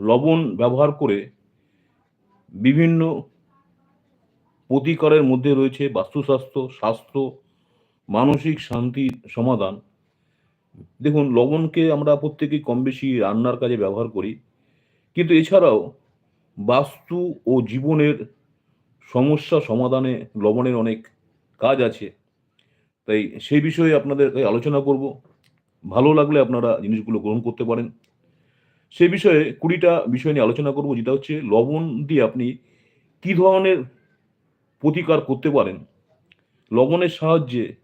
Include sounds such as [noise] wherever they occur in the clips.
লবণ ব্যবহার করে বিভিন্ন প্রতিকারের মধ্যে রয়েছে বাস্তুস্বাস্থ্য, স্বাস্থ্য, মানসিক শান্তি, সমাধান। দেখুন, লবণকে আমরা প্রত্যেকেই কম বেশি রান্নার কাজে ব্যবহার করি। কিন্তু এছাড়াও বাস্তু ও জীবনের সমস্যা সমাধানে লবণের অনেক কাজ আছে। তাই সেই বিষয়ে আপনাদের আলোচনা করব। ভালো লাগলে আপনারা জিনিসগুলো গ্রহণ করতে পারেন। সেই বিষয়ে কুড়িটা বিষয় নিয়ে আলোচনা করব, যেটা হচ্ছে লবণ দিয়ে আপনি কি ধরনের প্রতিকার করতে পারেন? লবণের সাহায্যে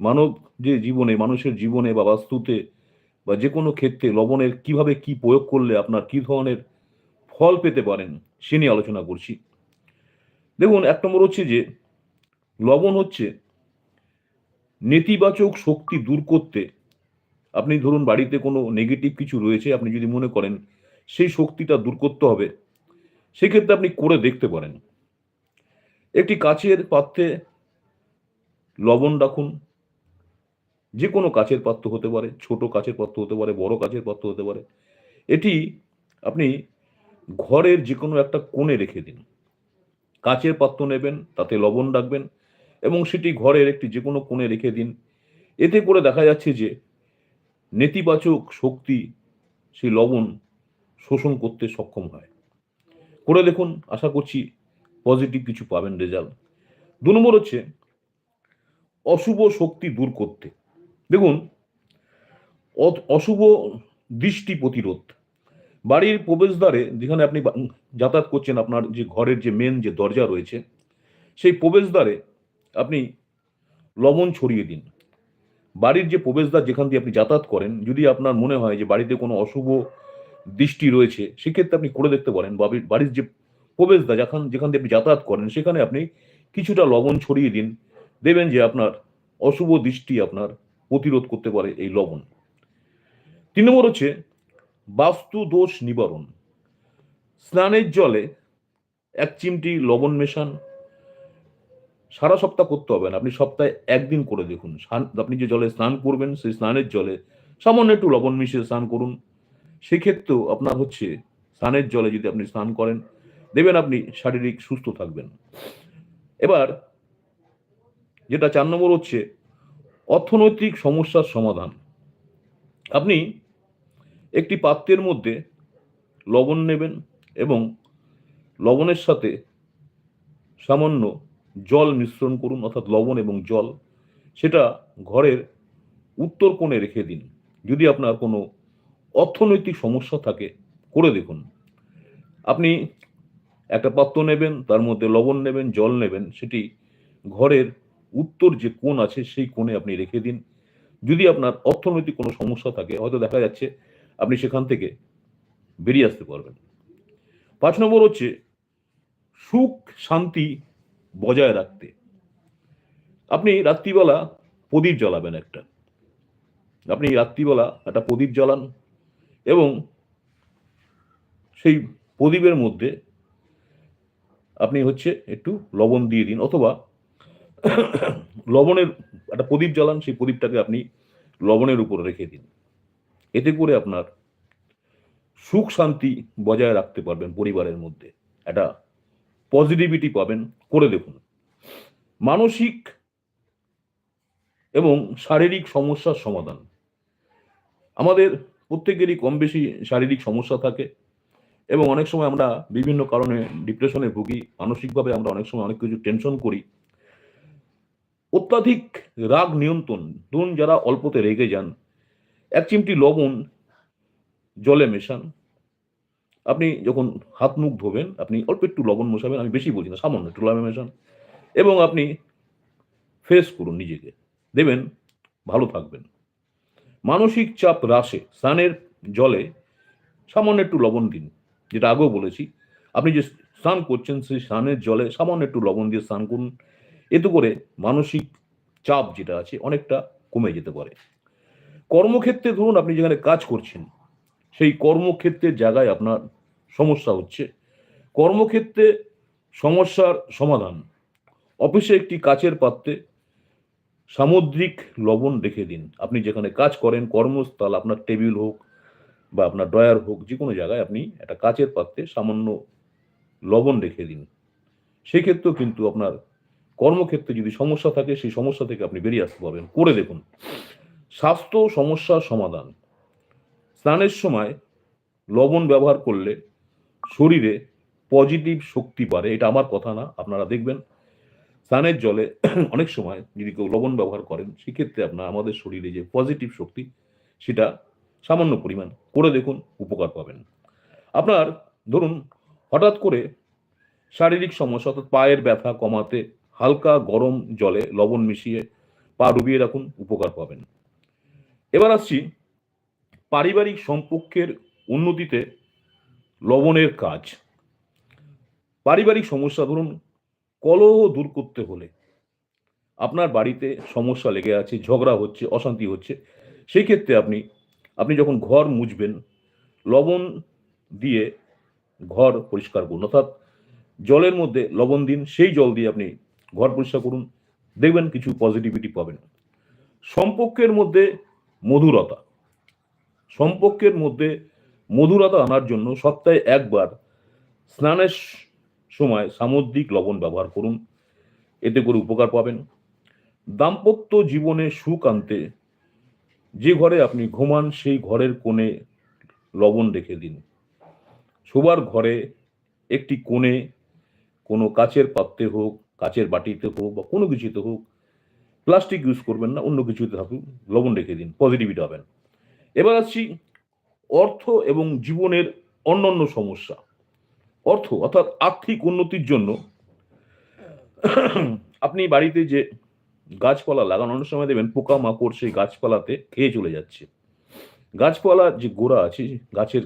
মানব যে জীবনে, মানুষের জীবনে বা বাস্তুতে বা যে কোনো ক্ষেত্রে লবণের কীভাবে কি প্রয়োগ করলে আপনার কি ধরনের ফল পেতে পারেন, সে নিয়ে আলোচনা করছি। দেখুন, এক নম্বর হচ্ছে যে লবণ হচ্ছে নেতিবাচক শক্তি দূর করতে আপনি ধরুন বাড়িতে কোনো নেগেটিভ কিছু রয়েছে, আপনি যদি মনে করেন সেই শক্তিটা দূর করতে হবে, সেক্ষেত্রে আপনি করে দেখতে পারেন। একটি কাচের পাত্রে লবণ রাখুন। যে কোনো কাচের পাত্র হতে পারে, ছোট কাচের পাত্র হতে পারে, বড় কাচের পাত্র হতে পারে। এটি আপনি ঘরের যে কোনো একটা কোণে রেখে দিন। কাচের পাত্র নেবেন, তাতে লবণ রাখবেন এবং সেটি ঘরের একটি যে কোনো কোণে রেখে দিন। এতে করে দেখা যাচ্ছে যে নেতিবাচক শক্তি সেই লবণ শোষণ করতে সক্ষম হয়। করে দেখুন, আশা করছি পজিটিভ কিছু পাবেন রেজাল্ট দু নম্বর হচ্ছে অশুভ শক্তি দূর করতে। দেখুন অশুভ দৃষ্টি প্রতিরোধ। বাড়ির প্রবেশদ্বারে যেখানে আপনি যাতায়াত করছেন আপনার যে ঘরের যে মেন যে দরজা রয়েছে, সেই প্রবেশদ্বারে আপনি লবণ ছড়িয়ে দিন। বাড়ির যে প্রবেশদ্বার যেখান দিয়ে আপনি যাতায়াত করেন, যদি আপনার মনে হয় যে বাড়িতে কোনো অশুভ দৃষ্টি রয়েছে, সেক্ষেত্রে আপনি করে দেখতে পারেন। বাড়ির যে প্রবেশদ্বার যেখান যেখান দিয়ে আপনি যাতায়াত করেন, সেখানে আপনি কিছুটা লবণ ছড়িয়ে দিন। দেবেন যে আপনার অশুভ দৃষ্টি আপনার প্রতিরোধ করতে পারে এই লবণ। তিন নম্বর হচ্ছে বাস্তু দোষ নিবারণ। স্নানের জলে এক চিমটি লবণ মেশান সারা সপ্তাহ করতে হবে না। আপনি সপ্তাহে একদিন করে দেখুন। আপনি যে জলে স্নান করবেন, সেই স্নানের জলে সামান্য একটু লবণ মিশিয়ে স্নান করুন। সেক্ষেত্রেও আপনার হচ্ছে স্নানের জলে যদি আপনি স্নান করেন, দেবেন আপনি শারীরিক সুস্থ থাকবেন। এবার যেটা চার নম্বর হচ্ছে অর্থনৈতিক সমস্যার সমাধান। আপনি একটি পাত্রের মধ্যে লবণ নেবেন এবং লবণের সাথে সামান্য জল মিশ্রণ করুন, অর্থাৎ লবণ এবং জল, সেটা ঘরের উত্তর কোণে রেখে দিন। যদি আপনার কোনো অর্থনৈতিক সমস্যা থাকে, করে দেখুন। আপনি একটা পাত্র নেবেন, তার মধ্যে লবণ নেবেন, জল নেবেন, সেটি ঘরের উত্তর যে কোণ আছে, সেই কোণে আপনি রেখে দিন। যদি আপনার অর্থনৈতিক কোনো সমস্যা থাকে, হয়তো দেখা যাচ্ছে আপনি সেখান থেকে বেরিয়ে আসতে পারবেন। পাঁচ নম্বর হচ্ছে সুখ, শান্তি বজায় রাখতে। আপনি রাত্রিবেলা প্রদীপ জ্বালাবেন একটা। আপনি রাত্রিবেলা একটা প্রদীপ জ্বালান এবং সেই প্রদীপের মধ্যে আপনি হচ্ছে একটু লবণ দিয়ে দিন অথবা লবণের একটা প্রদীপ জ্বালান, সেই প্রদীপটাকে আপনি লবণের উপর রেখে দিন। এতে করে আপনার সুখ শান্তি বজায় রাখতে পারবেন পরিবারের মধ্যে। একটা পজিটিভিটি পাবেন, করে দেখুন। মানসিক এবং শারীরিক সমস্যার সমাধান। আমাদের প্রত্যেকেরই কম বেশি শারীরিক সমস্যা থাকে এবং অনেক সময় আমরা বিভিন্ন কারণে ডিপ্রেশনে ভুগি, মানসিকভাবে আমরা অনেক সময় অনেক কিছু টেনশন করি। অত্যাধিক রাগ নিয়ন্ত্রণ, ধরুন যারা অল্পতে রেগে যান, এক চিমটি লবণ, জলে মেশান আপনি যখন হাত মুখ ধোবেন, আপনি অল্প একটু লবণ মেশাবেন, আমি বেশি বলছি না, সামান্য একটু লবণ মেশান। এবং আপনি ফেস করুন নিজেকে। দেবেন, ভালো থাকবেন। মানসিক চাপ হ্রাসে স্নানের জলে সামান্য একটু লবণ দিন, যেটা আগেও বলেছি। আপনি যে স্নান করছেন, সেই স্নানের জলে সামান্য একটু লবণ দিয়ে স্নান করুন। এতে করে মানসিক চাপ যেটা আছে, অনেকটা কমে যেতে পারে। কর্মক্ষেত্রে ধরুন, আপনি যেখানে কাজ করছেন, সেই কর্মক্ষেত্রের জায়গায় আপনার সমস্যা হচ্ছে। কর্মক্ষেত্রে সমস্যার সমাধান। অফিসে একটি কাচের পাত্রে সামুদ্রিক লবণ রেখে দিন। আপনি যেখানে কাজ করেন, কর্মস্থল, আপনার টেবিল হোক বা আপনার ড্রয়ার হোক যে কোনো জায়গায় আপনি একটা কাচের পাত্রে সামান্য লবণ রেখে দিন। সেক্ষেত্রেও কিন্তু আপনার কর্মক্ষেত্রে যদি সমস্যা থাকে, সেই সমস্যা থেকে আপনি বেরিয়ে আসতে পারবেন। করে দেখুন। স্বাস্থ্য সমস্যার সমাধান। স্নানের সময় লবণ ব্যবহার করলে শরীরে পজিটিভ শক্তি বাড়ে, এটা আমার কথা না, আপনারা দেখবেন। স্নানের জলে [clears throat] অনেক সময় যদি কেউ লবণ ব্যবহার করেন, সেক্ষেত্রে আপনার আমাদের শরীরে যে পজিটিভ শক্তি, সেটা সামান্য পরিমাণ করে দেখুন, উপকার পাবেন। আপনার ধরুন, হঠাৎ করে শারীরিক সমস্যা অর্থাৎ পায়ের ব্যথা কমাতে হালকা গরম জলে লবণ মিশিয়ে পা ডুবিয়ে রাখুন, উপকার পাবেন। এবার আসছি পারিবারিক সম্পর্কের উন্নতিতে লবণের কাজ। পারিবারিক সমস্যা ধরুন, কলহ দূর করতে হলে আপনার বাড়িতে সমস্যা লেগে আছে, ঝগড়া হচ্ছে, অশান্তি হচ্ছে সেই ক্ষেত্রে আপনি আপনি যখন ঘর মুছবেন, লবণ দিয়ে ঘর পরিষ্কার করুন। অর্থাৎ জলের মধ্যে লবণ দিন, সেই জল দিয়ে আপনি ঘর পরিষ্কার করুন, দেখবেন কিছু পজিটিভিটি পাবেন। সম্পর্কের মধ্যে মধুরতা। সম্পর্কের মধ্যে মধুরতা আনার জন্য সপ্তাহে একবার স্নানের সময় সামুদ্রিক লবণ ব্যবহার করুন। এতে করে উপকার পাবেন। দাম্পত্য জীবনে সুখ আনতে যে ঘরে আপনি ঘুমান, সেই ঘরের কোণে লবণ রেখে দিন। শোবার ঘরে একটি কোণে কোনো কাচের পাত্রে হোক, কাচের বাটিতে হোক বা কোনো কিছুতে হোক প্লাস্টিক ইউজ করবেন না, অন্য কিছুতে থাকুক লবণ রেখে দিন, পজিটিভিটি হবেন এবার আসছি অর্থ এবং জীবনের অন্যান্য সমস্যা। অর্থ অর্থাৎ আর্থিক উন্নতির জন্য আপনি বাড়িতে যে গাছপালা লাগানোর সময় দেবেন পোকা মাকড় সেই গাছপালাতে খেয়ে চলে যাচ্ছে। গাছপালার যে গোড়া আছে, গাছের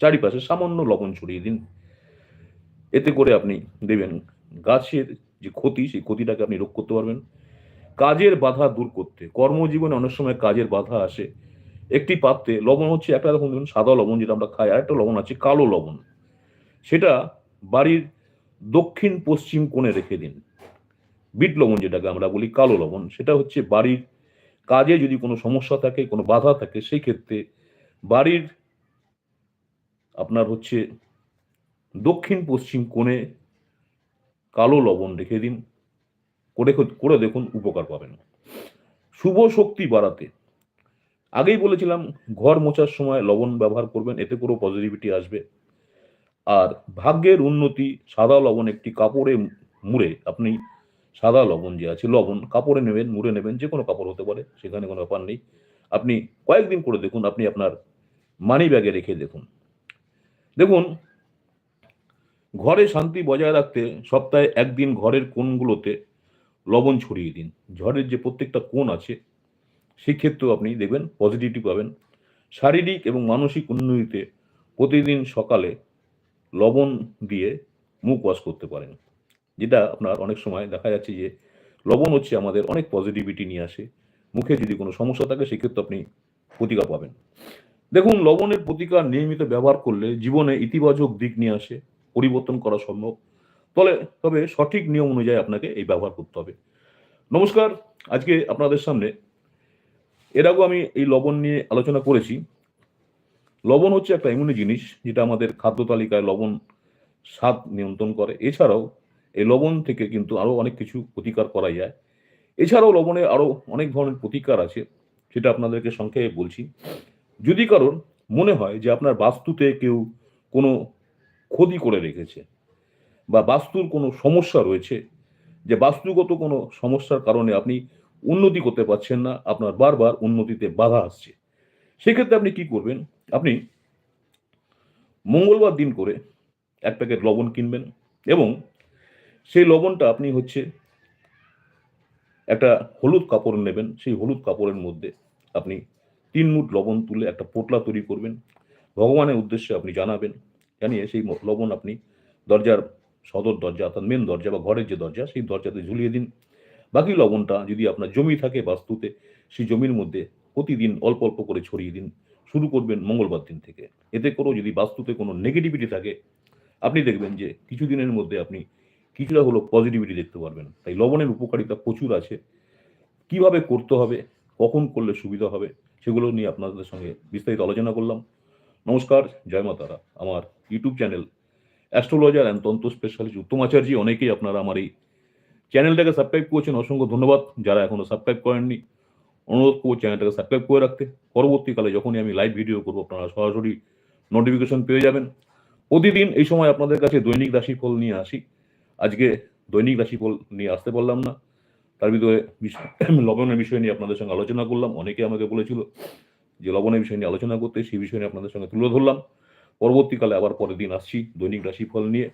চারিপাশে সামান্য লবণ ছড়িয়ে দিন। এতে করে আপনি দেবেন গাছের যে ক্ষতি, সেই ক্ষতিটাকে আপনি রোধ করতে পারবেন। কাজের বাধা দূর করতে। কর্মজীবনে অনেক সময় কাজের বাধা আসে। একটি পাত্রে লবণ হচ্ছে, একটা রকম ধরুন সাদা লবণ যেটা আমরা খাই আর একটা লবণ আছে, কালো লবণ। সেটা বাড়ির দক্ষিণ পশ্চিম কোণে রেখে দিন। বিট লবণ যেটাকে আমরা বলি, কালো লবণ। সেটা হচ্ছে বাড়ির কাজে যদি কোনো সমস্যা থাকে, কোনো বাধা থাকে, সেই ক্ষেত্রে বাড়ির আপনার হচ্ছে দক্ষিণ পশ্চিম কোণে কালো লবণ রেখে দিন। করে করে দেখুন, উপকার পাবেন। শুভ শক্তি বাড়াতে আগেই বলেছিলাম, ঘর মোছার সময় লবণ ব্যবহার করবেন, এতে করেও পজিটিভিটি আসবে। আর ভাগ্যের উন্নতি, সাদা লবণ একটি কাপড়ে মুড়ে, আপনি সাদা লবণ যে আছে, লবণ কাপড়ে নেবেন, মুড়ে নেবেন, যে কোনো কাপড় হতে পারে, সেখানে কোনো ব্যাপার নেই। আপনি কয়েকদিন করে দেখুন, আপনি আপনার মানি ব্যাগে রেখে দেখুন। দেখুন, ঘরে শান্তি বজায় রাখতে সপ্তাহে একদিন ঘরের কোণগুলোতে লবণ ছড়িয়ে দিন। ঝড়ের যে প্রত্যেকটা কোণ আছে সেই ক্ষেত্রেও আপনি দেখবেন পজিটিভিটি পাবেন। শারীরিক এবং মানসিক উন্নতিতে প্রতিদিন সকালে লবণ দিয়ে মুখ ওয়াশ করতে পারেন। যেটা আপনার অনেক সময় দেখা যাচ্ছে যে লবণ হচ্ছে আমাদের অনেক পজিটিভিটি নিয়ে আসে। মুখে যদি কোনো সমস্যা থাকে সেক্ষেত্রে আপনি প্রতিকার পাবেন। দেখুন, লবণের প্রতিকার নিয়মিত ব্যবহার করলে জীবনে ইতিবাচক দিক নিয়ে আসে, পরিবর্তন করা সম্ভব। তবে তবে সঠিক নিয়ম অনুযায়ী আপনাকে এই ব্যবহার করতে হবে। নমস্কার, আজকে আপনাদের সামনে এর আগেও আমি এই লবণ নিয়ে আলোচনা করেছি। লবণ হচ্ছে একটা এমনই জিনিস, যেটা আমাদের খাদ্য তালিকায় লবণ স্বাদ নিয়ন্ত্রণ করে। এছাড়াও এই লবণ থেকে কিন্তু আরও অনেক কিছু প্রতিকার করা যায়। এছাড়াও লবণে আরও অনেক ধরনের প্রতিকার আছে, সেটা আপনাদেরকে সংক্ষেপে বলছি। যদি কারণ মনে হয় যে আপনার বাস্তুতে কেউ কোনো ক্ষতি করে রেখেছে বা বাস্তুর কোনো সমস্যা রয়েছে, যে বাস্তুগত কোনো সমস্যার কারণে আপনি উন্নতি করতে পারছেন না, আপনার বারবার উন্নতিতে বাধা আসছে। সেক্ষেত্রে আপনি কি করবেন? আপনি মঙ্গলবার দিন করে এক প্যাকেট লবণ কিনবেন এবং সেই লবণটা আপনি হচ্ছে একটা হলুদ কাপড় নেবেন। সেই হলুদ কাপড়ের মধ্যে আপনি তিন মুঠ লবণ তুলে একটা পোটলা তৈরি করবেন। ভগবানের উদ্দেশ্যে আপনি জানাবেন, জানিয়ে সেই লবণ আপনি দরজার সদর দরজা অর্থাৎ মেন দরজা বা ঘরের যে দরজা, সেই দরজাতে ঝুলিয়ে দিন। বাকি লবণটা যদি আপনার জমি থাকে বাস্তুতে, সেই জমির মধ্যে প্রতিদিন অল্প অল্প করে ছড়িয়ে দিন। শুরু করবেন মঙ্গলবার দিন থেকে। এতে করেও যদি বাস্তুতে কোনো নেগেটিভিটি থাকে, আপনি দেখবেন যে কিছুদিনের মধ্যে আপনি কিছুটা হলো পজিটিভিটি দেখতে পারবেন। তাই লবণের উপকারিতা প্রচুর আছে। কীভাবে করতে হবে, কখন করলে সুবিধা হবে, সেগুলো নিয়ে আপনাদের সঙ্গে বিস্তারিত আলোচনা করলাম। নমস্কার, জয় মা তারা। আমার ইউটিউব চ্যানেল অ্যাস্ট্রোলজার অ্যান্ড তন্ত্র স্পেশালিস্ট উত্তম আচার্য, অনেকেই আপনারা আমার এই চ্যানেলটাকে সাবস্ক্রাইব করেছেন অসংখ্য ধন্যবাদ। যারা এখনও সাবস্ক্রাইব করেননি, অনুরোধ করব চ্যানেলটাকে সাবস্ক্রাইব করে রাখতে। পরবর্তীকালে যখনই আমি লাইভ ভিডিও করব, আপনারা সরাসরি নোটিফিকেশন পেয়ে যাবেন। প্রতিদিন এই সময় আপনাদের কাছে দৈনিক রাশিফল নিয়ে আসি। আজকে দৈনিক রাশিফল নিয়ে আসতে পারলাম না। তার ভিতরে লবণের বিষয় নিয়ে আপনাদের সঙ্গে আলোচনা করলাম। অনেকে আমাকে বলেছিল যে, লবণের বিষয় নিয়ে আলোচনা করতে, সেই বিষয় নিয়ে আপনাদের সঙ্গে তুলে ধরলাম। পরবর্তীকালে আবার পরের দিন আসছি দৈনিক রাশিফল নিয়ে।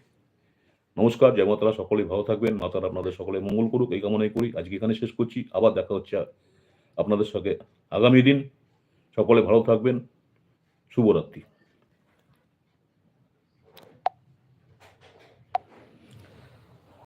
নমস্কার, জয় মাতারা সকলে ভালো থাকবেন। মাতার আপনাদের সকলে মঙ্গল করুক, এই কামনাই করি। আজকে এখানে শেষ করছি, আবার দেখা হচ্ছে আপনাদের সঙ্গে আগামী দিন। সকলে ভালো থাকবেন। শুভরাত্রি।